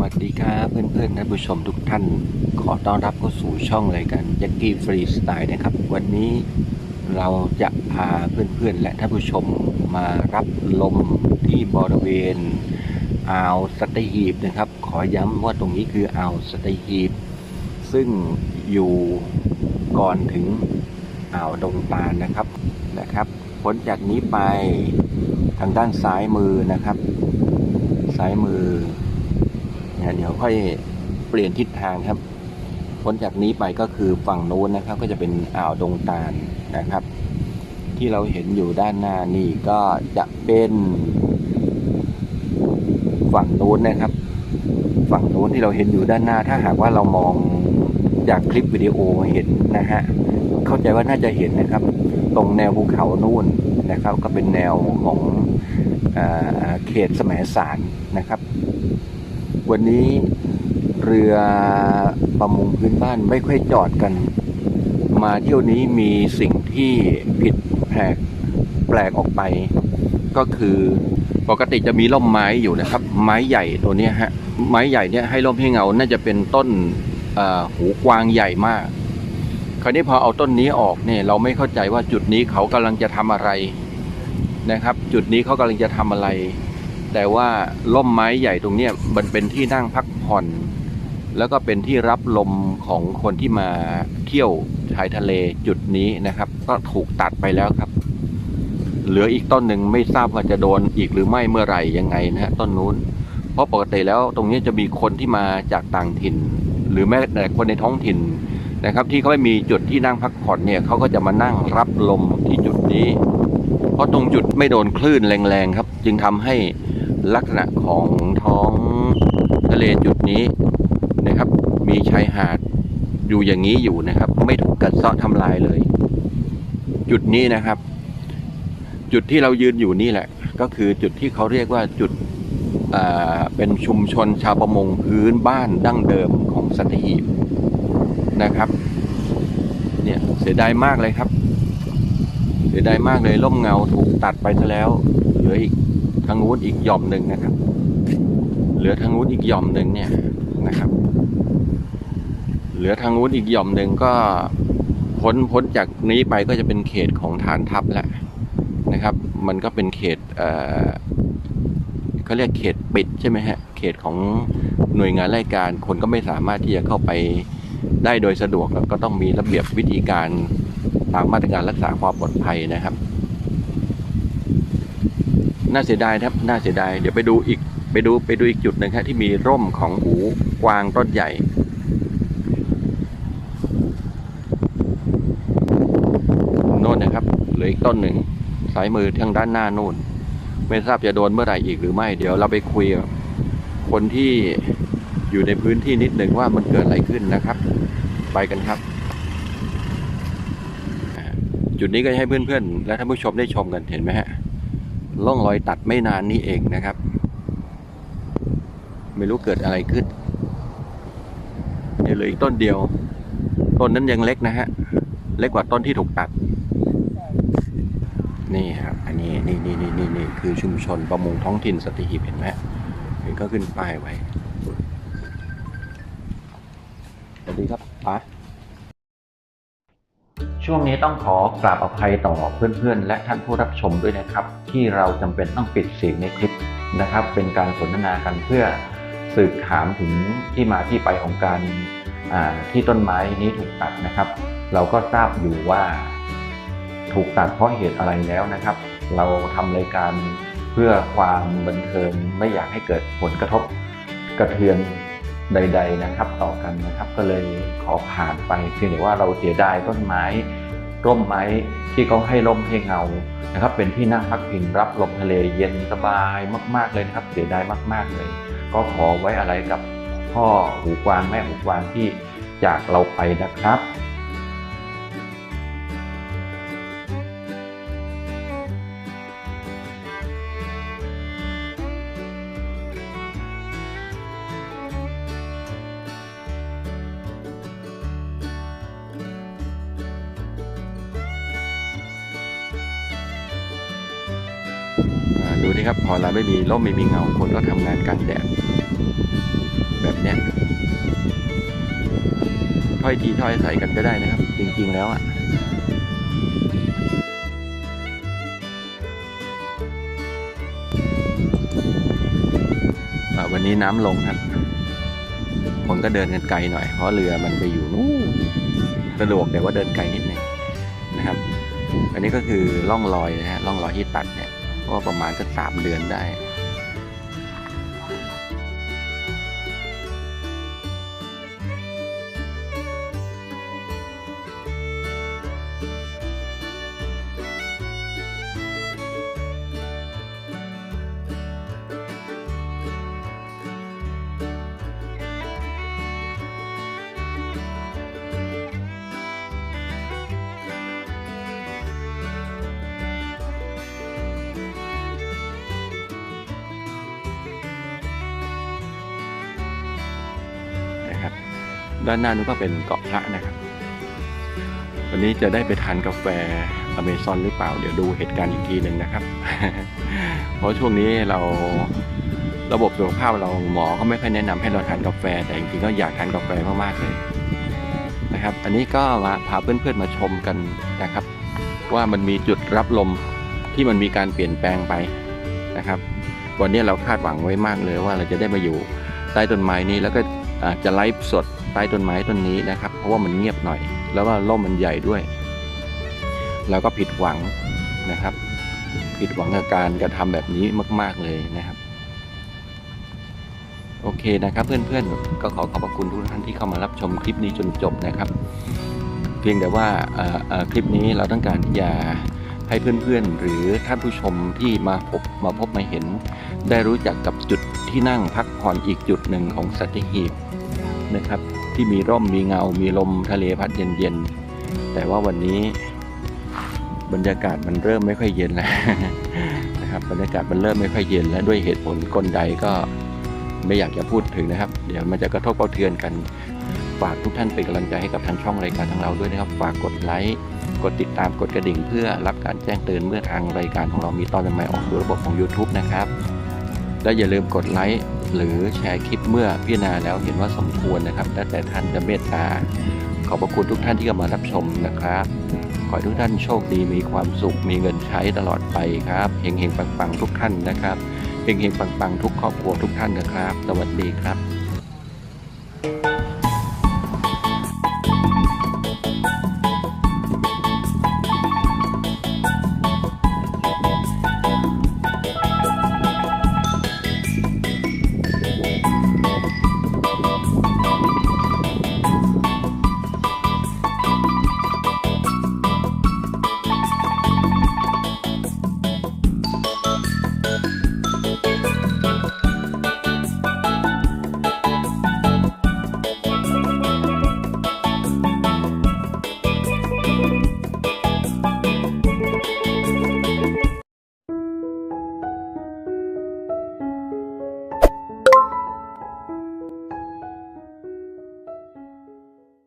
วัสดีครับเพื่อนๆท่านผู้ชมทุกท่าน ขอต้อนรับเข้าสู่ช่องรายการยักกี้ฟรีสไตล์นะครับ วันนี้เราจะพาเพื่อนๆ และท่านผู้ชมมารับลมที่บริเวณอ่าวสตหีบนะครับ ขอย้ำว่าตรงนี้คืออ่าวสตหีบ ซึ่งอยู่ก่อนถึงอ่าวดงตาลนะครับนะครับพ้นจากนี้ไปทางด้านซ้ายมือนะครับ ซ้ายมือ นะเดี๋ยวค่อยเปลี่ยนทิศทางครับพ้นจากนี้ไปก็คือฝั่งโน้นนะครับ ก็จะเป็นอ่าวดงตาลนะครับ ที่เราเห็นอยู่ด้านหน้านี่ก็จะเป็นฝั่งโน้นนะครับ ฝั่งโน้นที่เราเห็นอยู่ด้านหน้า ถ้าหากว่าเรามองจากคลิปวิดีโอเห็นนะฮะเข้าใจว่าน่าจะเห็นนะครับ ตรงแนวภูเขานู่นนะครับ ก็เป็นแนวของอเขตสมัยสารนะครับ วันนี้เรือประมงพื้นบ้านไม่ค่อยจอดกัน มาเที่ยวนี้มีสิ่งที่ผิดแปลกแปลกออกไป ก็คือปกติจะมีร่มไม้อยู่นะครับ ไม้ใหญ่ตัวนี้ฮะไม้ใหญ่เนี่ยให้ร่มให้เงาน่าจะเป็นต้นหูกวางใหญ่มาก คราวนี้พอเอาต้นนี้ออกเนี่ยเราไม่เข้าใจว่าจุดนี้เขากำลังจะทำอะไรนะครับ จุดนี้เขากำลังจะทำอะไร แต่ว่าล่มไม้ใหญ่ตรงนี้มันเป็นที่นั่งพักผ่อน แล้วก็เป็นที่รับลมของคนที่มาเที่ยวชายทะเลจุดนี้นะครับ ก็ถูกตัดไปแล้วครับ เหลืออีกต้นหนึ่งไม่ทราบว่าจะโดนอีกหรือไม่เมื่อไหร่ยังไงนะฮะต้นนู้น เพราะปกติแล้วตรงนี้จะมีคนที่มาจากต่างถิ่น หรือแม้แต่คนในท้องถิ่นนะครับที่เขาไม่มีจุดที่นั่งพักผ่อนเนี่ยเขาก็จะมานั่งรับลมที่จุดนี้ เพราะตรงจุดไม่โดนคลื่นแรงๆครับ จึงทำให้ ลักษณะของท้องทะเลจุดนี้นะครับ มีชายหาดอยู่อย่างนี้อยู่นะครับ ไม่ถูกกัดเซาะทำลายเลย จุดนี้นะครับ จุดที่เรายืนอยู่นี่แหละ ก็คือจุดที่เขาเรียกว่าจุดเป็นชุมชนชาวประมงพื้นบ้านดั้งเดิมของสัตหีบนะครับ เนี่ยเสียดายมากเลยครับ เสียดายมากเลยร่มเงาถูกตัดไปซะแล้วเหลืออีก ทางนู้นอีกหย่อมหนึ่งนะครับ เหลือทางนู้นอีกหย่อมหนึ่งเนี่ยนะครับ เหลือทางนู้นอีกหย่อมหนึ่งก็พ้นพ้นจากนี้ไปก็จะเป็นเขตของฐานทัพแล้วนะครับ มันก็เป็นเขตเอ่อเขาเรียกเขตปิดใช่ไหมฮะ เขตของหน่วยงานราชการ คนก็ไม่สามารถที่จะเข้าไปได้โดยสะดวกแล้วก็ต้องมีระเบียบวิธีการตามมาตรการรักษาความปลอดภัยนะครับ น่าเสียดายครับน่าเสียดาย เดี๋ยวไปดูอีกไปดูไปดูอีกจุดหนึ่งครับที่มีร่มของหูกวางต้นใหญ่ โน่นนะครับเหลืออีกต้นหนึ่งสายมือทางด้านหน้านู่น ไม่ทราบจะโดนเมื่อไหร่อีกหรือไม่ เดี๋ยวเราไปคุยกับคนที่อยู่ในพื้นที่นิดหนึ่งว่ามันเกิดอะไรขึ้นนะครับ ไปกันครับ จุดนี้ก็ให้เพื่อนๆ และท่านผู้ชมได้ชมกันเห็นไหมฮะ ล่องรอยตัดไม่นานนี้เองนะครับ ไม่รู้เกิดอะไรขึ้นเดี๋ยวเหลืออีกต้นเดียว ต้นนั้นยังเล็กนะฮะ เล็กกว่าต้นที่ถูกตัด นี่ครับอันนี้นี่นี่นี่นี่นี่คือชุมชนประมงท้องถิ่นสติหิบเห็นไหมเห็นก็ขึ้นป้ายไว้สวัสดีครับป้า ช่วงนี้ต้องขอกราบอภัยต่อเพื่อนๆ และท่านผู้รับชมด้วยนะครับ ที่เราจำเป็นต้องปิดเสียงในคลิปนะครับ เป็นการสนทนากันเพื่อสืบถามถึงที่มาที่ไปของการที่ต้นไม้นี้ถูกตัดนะครับ เราก็ทราบอยู่ว่าถูกตัดเพราะเหตุอะไรแล้วนะครับ เราทำรายการเพื่อความบันเทิงไม่อยากให้เกิดผลกระทบกระเทือน ใด ๆนะครับ ต่อกันนะครับ ก็เลยขอผ่านไปเพียงแต่ว่าเราเสียดายต้นไม้ร่มไม้ที่เขาให้ร่มให้เงานะครับ เป็นที่นั่งพักพิงรับลมทะเลเย็นสบายมาก ๆเลยนะครับเสียดายมาก ๆเลย ก็ขอไว้อะไรกับพ่อหูกวางแม่หูกวางที่จากเราไปนะครับ ดูดิครับพอเราไม่มีร่มไม่มีเงาคนก็ทำงานกลางแดดแบบเนี้ยถ้อยทีถ้อยใส่กันก็ได้นะครับ จริงๆแล้วอะอ่าวันนี้น้ำลงครับคนก็เดินกันไกลหน่อย เพราะเรือมันไปอยู่นู่นสะดวกแต่ว่าเดินไกลนิดนึงนะครับ อันนี้ก็คือร่องรอยนะฮะร่องรอยที่ตัดเนี่ย ก็ประมาณสักสามเดือนได้ ด้านหน้านู้นก็เป็นเกาะพระนะครับ วันนี้จะได้ไปทานกาแฟอเมซอนหรือเปล่า เดี๋ยวดูเหตุการณ์อีกทีหนึ่งนะครับ เพราะช่วงนี้เราระบบสุขภาพเราหมอก็ไม่ค่อยแนะนำให้เราทานกาแฟ แต่จริงๆก็อยากทานกาแฟมากๆเลยนะครับ อันนี้ก็มาพาเพื่อนๆมาชมกันนะครับ ว่ามันมีจุดรับลมที่มันมีการเปลี่ยนแปลงไปนะครับ วันนี้เราคาดหวังไว้มากเลยว่าเราจะได้มาอยู่ใต้ต้นไม้นี้แล้วก็ จะไลฟ์สดใต้ต้นไม้ต้นนี้นะครับ เพราะว่ามันเงียบหน่อย แล้วว่าร่มมันใหญ่ด้วยเราก็ผิดหวังนะครับ ผิดหวังกับการกระทำแบบนี้มาก ๆเลยนะครับ โอเคนะครับเพื่อนๆก็ขอขอบพระคุณทุกท่านที่เข้ามารับชมคลิปนี้จนจบนะครับ เพียงแต่ว่าคลิปนี้เราต้องการที่จะ ให้เพื่อนๆ หรือท่านผู้ชมที่มาพบมาพบมาเห็น ได้รู้จักกับจุดที่นั่งพักผ่อนอีกจุดหนึ่งของสัตหีบนะครับ ที่มีร่มมีเงา มีลมทะเลพัดเย็นๆ แต่ว่าวันนี้บรรยากาศมันเริ่มไม่ค่อยเย็นแล้วนะครับบรรยากาศมันเริ่มไม่ค่อยเย็นแล้วด้วยเหตุผลกลใดก็ไม่อยากจะพูดถึงนะครับ เดี๋ยวมันจะกระทบกระเทือนกัน ฝากทุกท่านเป็นกำลังใจให้กับทางช่องรายการของเราด้วยนะครับ ฝากกดไลค์ กดติดตามกดกระดิ่ง เพื่อรับการแจ้งเตือนเมื่อทางรายการของเรามีตอนใหม่ๆออกสู่ระบบของ YouTube นะครับ และอย่าลืมกดไลค์หรือแชร์คลิปเมื่อพิจารณาแล้วเห็นว่าสมควรนะครับแล้วแต่ท่านจะเมตตา ขอบพระคุณทุกท่านที่เข้ามารับชมนะครับ ขอให้ทุกท่านโชคดีมีความสุขมีเงินใช้ตลอดไปครับเฮงๆปังๆทุกท่านนะครับเฮงๆปังๆทุกครอบครัวทุกท่านนะครับ สวัสดีครับ